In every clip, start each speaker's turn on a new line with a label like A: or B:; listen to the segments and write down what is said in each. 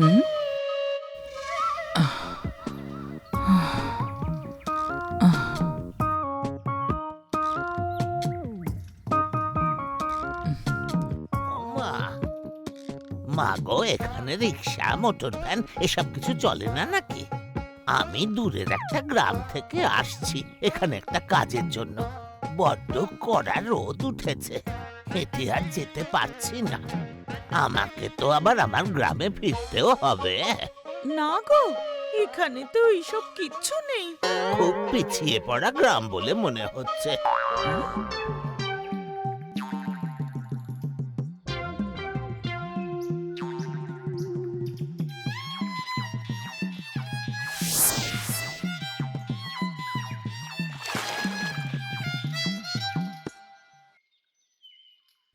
A: হুম
B: মা মা গো এখানে রিক্সা, মোটর ভ্যান, এসব কিছু চলে না নাকি? আমি দূরের একটা গ্রাম থেকে আসছি, এখানে একটা কাজের জন্য। বড্ড কড়া রোদ উঠেছে হেঁটে আর যেতে পারছি না। আমাকে তো আবার আমার গ্রামে ফিরতেও হবে।
C: না গো এখানে তো এইসব কিচ্ছু নেই।
B: খুব পিছিয়ে পড়া গ্রাম বলে মনে হচ্ছে।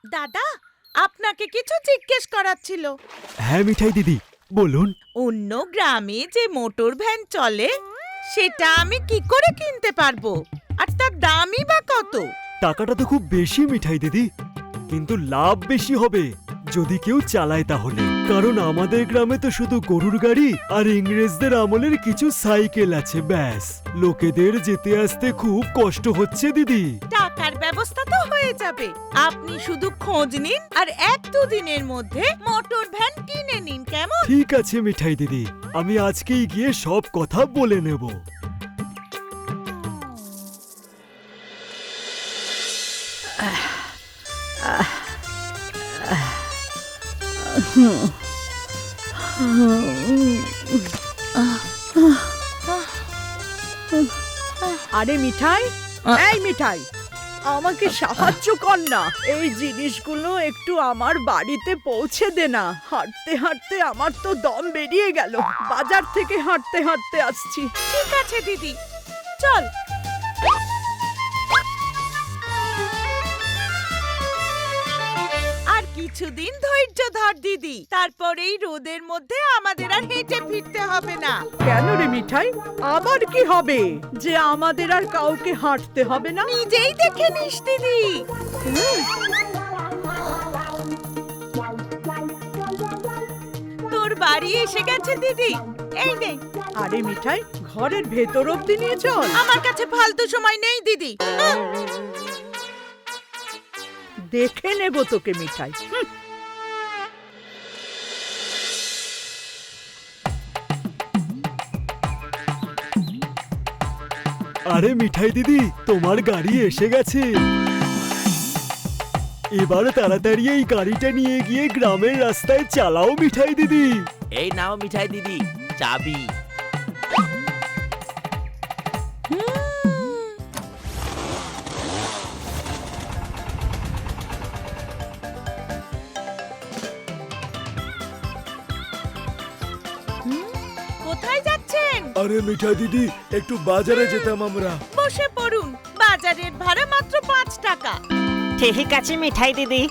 C: দাদা আপনাকে কিছু জিজ্ঞেস করার ছিল।
D: হ্যাঁ মিঠাই দিদি বলুন।
C: অন্য গ্রামে যে মোটর ভ্যান চলে সেটা আমি কি করে কিনতে পারব? আর তার দামই বা কত?
D: টাকাটা তো খুব বেশি মিঠাই দিদি। কিন্তু লাভ বেশি হবে যদি কেউ চালায় তাহলে। কারণ আমাদের গ্রামে তো শুধু গরুর গাড়ি আর ইংরেজদের আমলের কিছু সাইকেল আছে ব্যাস। লোকেদের যেতে আসতে খুব কষ্ট হচ্ছে দিদি।
C: টাকার ব্যবস্থা তো হয়ে যাবে। আপনি শুধু খোঁজ নিন আর এক দুদিনের মধ্যে মোটর ভ্যান কিনে নিন কেমন?
D: ঠিক আছে মিঠাই দিদি। আমি আজকেই গিয়ে সব কথা বলে নেব।
E: আরে মিঠাই এই মিঠাই আমাকে সাহায্য কর না। এই জিনিসগুলো একটু আমার বাড়িতে পৌঁছে দে না। হাঁটতে হাঁটতে আমার তো দম বেরিয়ে গেল। বাজার থেকে হাঁটতে হাঁটতে আসছি।
C: ঠিক আছে দিদি। চল কিছুদিন ধৈর্য ধর দিদি। তারপর এই রোদের মধ্যে আমাদের আর হেঁটে ফিরতে হবে না।
E: কেন রে মিঠাই? আবার কি হবে? যে আমাদের আর কাউকে হাঁটতে হবে না?
C: নিজেই দেখে নিস দিদি। তোর বাড়ি এসে গেছে দিদি। এই নে।
E: আরে মিঠাই ঘরের ভেতর অব্দি নিয়ে চল।
C: আমার কাছে ফালতু সময় নেই দিদি!
E: দেখে নেব তোকে মিঠাই।
D: আরে মিঠাই দিদি তোমার গাড়ি এসে গেছে। এবার তাড়াতাড়ি এই গাড়িটা নিয়ে গিয়ে গ্রামের রাস্তায় চালাও মিঠাই দিদি।
B: এই নাও মিঠাই দিদি চাবি।
D: আরে মিঠাই দিদি একটু বাজারে যেতাম আমরা।
C: বসে পড়ুন বাজারের ভাড়া মাত্র পাঁচ টাকা।
F: ঠিক আছে মিঠাই দিদি।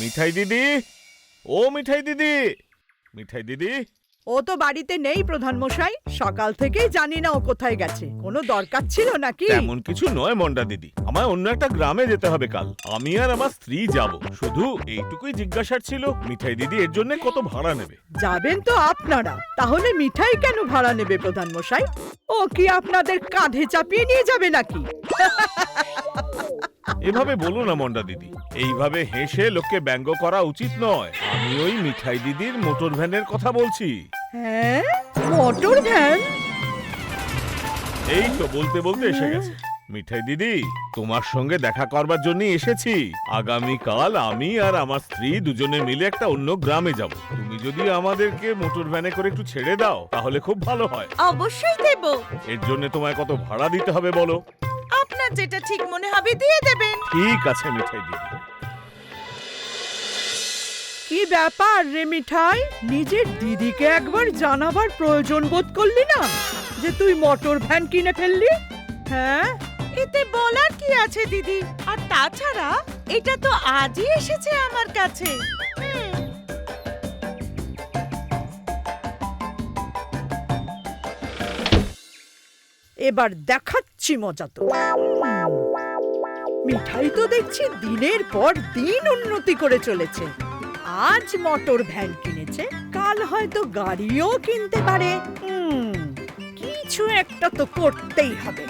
G: মিঠাই দিদি ও মিঠাই দিদি। মিঠাই দিদি।
E: ও তো বাড়িতে নেই প্রধান মশাই সকাল থেকেই জানি না ও কোথায় গেছে। কোনো দরকার ছিল নাকি?
G: তেমন কিছু নয় মন্ডা দিদি। আমায় অন্য একটা গ্রামে যেতে হবে কাল। আমি আর আমার স্ত্রী যাব। শুধু এইটুকুই জিজ্ঞাসার ছিল মিঠাই দিদি এর জন্য কত ভাড়া নেবে?
E: যাবেন তো আপনারা। তাহলে মিঠাই কেন ভাড়া নেবে প্রধান মশাই ও কি আপনাদের কাঁধে চাপিয়ে নিয়ে যাবে নাকি?
G: এভাবে বলো না মন্ডা দিদি এইভাবে হেসে লোককে ব্যঙ্গ করা উচিত নয়। আমি ওই মিঠাই দিদির মোটর ভ্যানের কথা বলছি।
E: হ্যাঁ? Motor van?
G: এই তো বলতে বলতে এসে গেছে। মিঠাই দিদি তোমার সঙ্গে দেখা করবার জন্য এসেছি। আগামী কাল আমি আর আমার স্ত্রী দুজনে মিলে একটা অন্য গ্রামে যাব। তুমি যদি আমাদেরকে মোটর ভ্যানে করে একটু ছেড়ে দাও তাহলে খুব ভালো হয়।
C: অবশ্যই দেব।
G: এর জন্য তোমায় কত ভাড়া দিতে হবে বলো?
C: যেটা ঠিক মনে হবে দিয়ে দেবেন।
G: ঠিক আছে মিঠাই দিদি।
E: কি ব্যাপার রে মিঠাই? নিজের দিদিকে একবার জানাবার প্রয়োজন বোধ করলি না? যে তুই মোটর ভ্যান কিনে ফেললি? হ্যাঁ?
C: এতে বলার কি আছে দিদি? আর তাছাড়া এটা তো আজই এসেছে আমার কাছে।
E: এবার দেখাচ্ছি মজা তো মিঠাই তো দেখছি দিনের পর দিন উন্নতি করে চলেছে। আজ মোটর ভ্যান কিনেছে, কাল হয়তো গাড়িও কিনতে পারে। কিছু একটা তো করতেই হবে।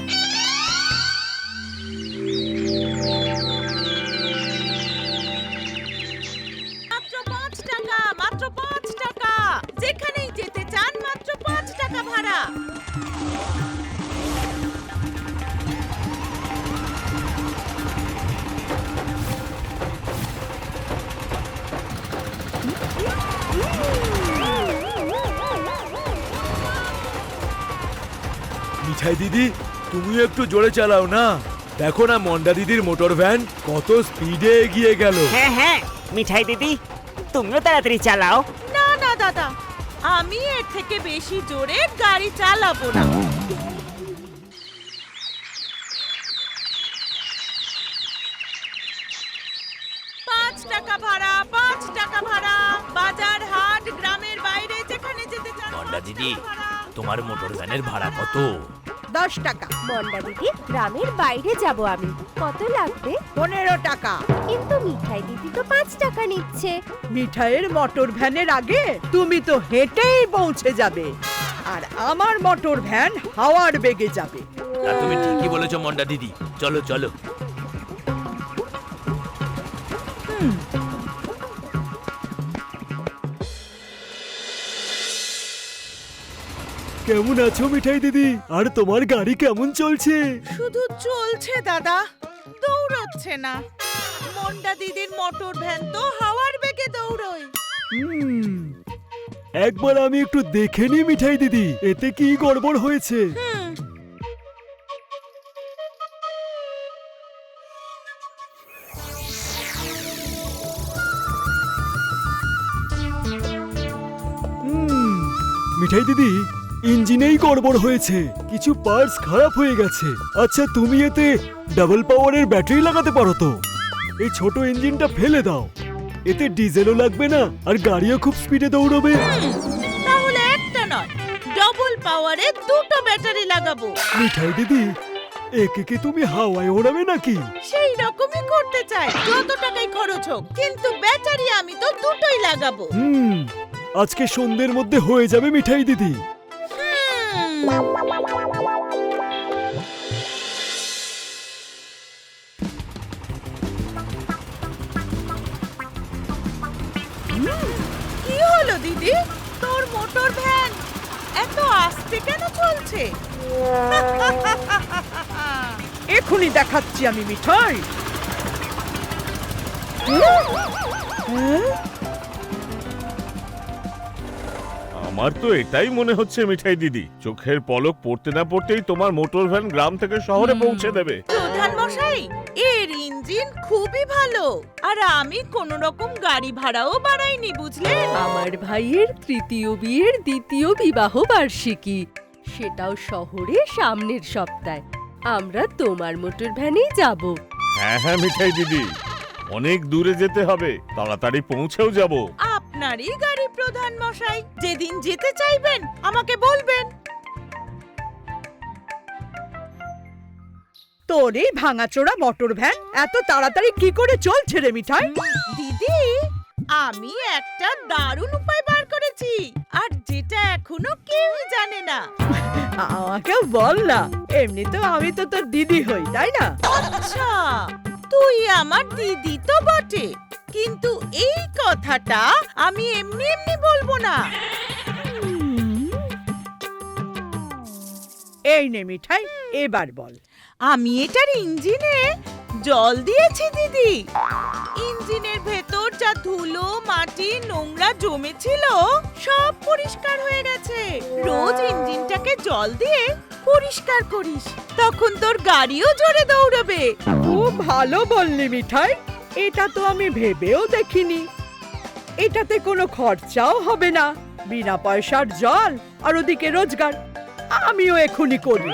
D: মিঠাই দিদি তুমি একটু জোরে চালাও না। দেখো না মন্ডা দিদির মোটর ভ্যান কত স্পিডে এগিয়ে গেল।
F: হ্যাঁ হ্যাঁ মিঠাই দিদি তুমিও তাড়াতাড়ি চালাও।
C: না না দাদা আমি এর থেকে বেশি জোরে গাড়ি চালাবো না। পাঁচ টাকা ভাড়া পাঁচ টাকা ভাড়া বাজার হাট গ্রামের বাইরে যেখানে যেতে চান
A: মন্ডা দিদি। তোমার মোটর ভ্যানের ভাড়া কত?
E: দশ টাকা।
H: মন্ডা দিদি গ্রামের বাইরে যাব আমি। কত লাগবে?
E: পনেরো টাকা।
H: কিন্তু মিঠাই দিদি তো পাঁচ টাকা নিচ্ছে।
E: মিঠাইয়ের মোটর ভ্যানের আগে তুমি তো হেঁটেই পৌঁছে যাবে। আর আমার মোটর ভ্যান হাওয়ার বেগে যাবে।
A: তা তুমি ঠিকই বলেছ মন্ডা দিদি। চলো চলো।
D: কেমন আছো মিঠাই দিদি? আর তোমার গাড়ি কেমন চলছে?
C: শুধু চলছে দাদা। দৌড়চ্ছে না। মন্ডা দিদির মোটর ভ্যান তো হাওয়ার বেগে দৌড়য়।
D: হুম, একবার আমি একটু দেখে নি মিঠাই দিদি এতে কি গড়বড় হয়েছে?
C: হুম।
D: হুম, মিঠাই দিদি ইঞ্জিনেই গড়বড় হয়েছে। কিছু পার্টস খারাপ হয়ে গেছে। আচ্ছা তুমি এতে ডাবল পাওয়ারের ব্যাটারি লাগাতে পারো তো? এই ছোট ইঞ্জিনটা ফেলে দাও। এতে ডিজেলও লাগবে না আর গাড়িও খুব স্পিডে দৌড়বে।
C: তাহলে একটা নয় ডবল পাওয়ারে দুটো ব্যাটারি লাগাবো।
D: মিঠাই দিদি একে কি তুমি হাওয়ায় ওড়াবে নাকি?
C: সেই রকমই করতে চাই যত টাকাই খরচ হোক কিন্তু ব্যাটারি আমি তো দুটোই লাগাবো।
D: হুম আজকে সন্ধ্যের মধ্যে হয়ে যাবে মিঠাই দিদি।
C: এত আস্তে কেন চলছে?
E: এখনই দেখাচ্ছি আমি মিঠাই।
G: আমার তো এটাই মনে হচ্ছে মিঠাই দিদি। চোখের পলক পড়তে না পড়তেই তোমার মোটর ভ্যান গ্রাম থেকে শহরে পৌঁছে দেবে।
C: মশাই এর ইঞ্জিন খুবই ভালো। আর আমি কোন রকম গাড়ি ভাড়াও বাড়াইনি বুঝলেন?
I: আমার ভাইয়ের তৃতীয় বিয়ের দ্বিতীয় বিবাহ বার্ষিকী। সেটাও শহরে সামনের সপ্তাহে। আমরা তোমার মোটর ভ্যানেই যাব।
G: হ্যাঁ হ্যাঁ মিঠাই দিদি। অনেক দূরে যেতে হবে। তাড়াতাড়ি পৌঁছেও যাব।
C: আপনারই গাড়ি প্রধান মশাই। যেদিন যেতে চাইবেন আমাকে বলবেন।
E: তোর এই ভাঙাচোরা মোটর ভ্যান এত তাড়াতাড়ি কি করে চলছে রে মিঠাই?
C: দিদি আমি একটা দারুণ উপায় বার করেছি আর যেটা এখনও কেউই জানে না।
E: আমাকে বল না এমনি তো আমি তো তোর দিদি হই তাই না?
C: আচ্ছা তুই আমার দিদি তো বটে কিন্তু এই কথাটা আমি এমনি এমনি বলব না।
E: এই নে মিঠাই এবার বল।
C: আমি এটার ইঞ্জিনে জল দিয়েছি, দিদি। ইঞ্জিনের ভেতর যা ধুলো, মাটি, নোংরা জমেছিল, সব পরিষ্কার হয়ে গেছে। রোজ ইঞ্জিনটাকে জল দিয়ে পরিষ্কার করিস। তখন তোর গাড়িও জোরে দৌড়বে।
E: খুব ভালো বললি মিঠাই। এটা তো আমি ভেবেও দেখিনি। এটাতে কোনো খরচাও হবে না। বিনা পয়সার জল আর ওদিকে রোজগার। আমিও এখনই করি।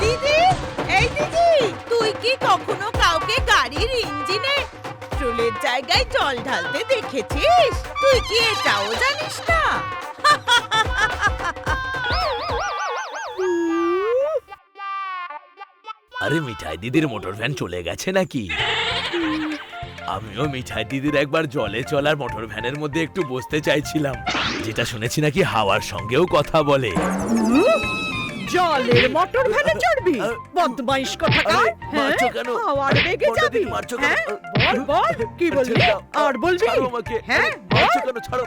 C: দিদি, এই দিদি, তুই কি কখনো কাউকে গাড়ির ইঞ্জিনে পেট্রোলের জায়গায় জল ঢালতে দেখেছিস? তুই কি এটাও জানিস না?
A: আরে মিঠাই দিদির মোটর ভ্যান চলে গেছে নাকি? আমিও মিঠাই দিদির একবার জলে চলার মোটর ভ্যানের মধ্যে একটু বসতে চাইছিলাম। যেটা শুনেছি নাকি হাওয়ার সঙ্গেও কথা বলে।
E: জলের মোটর ভ্যানে চড়বি? বদমাইশ কোথাকার
A: আরে,
E: হ্যাঁ
A: মারছো কেন?
E: হাওয়ার বেগে যাবি?
A: মারছো কেন?
E: হ্যাঁ বল বল কি বলবি আর বলবি। হ্যাঁ?
A: মারছো কেন? ছাড়ো।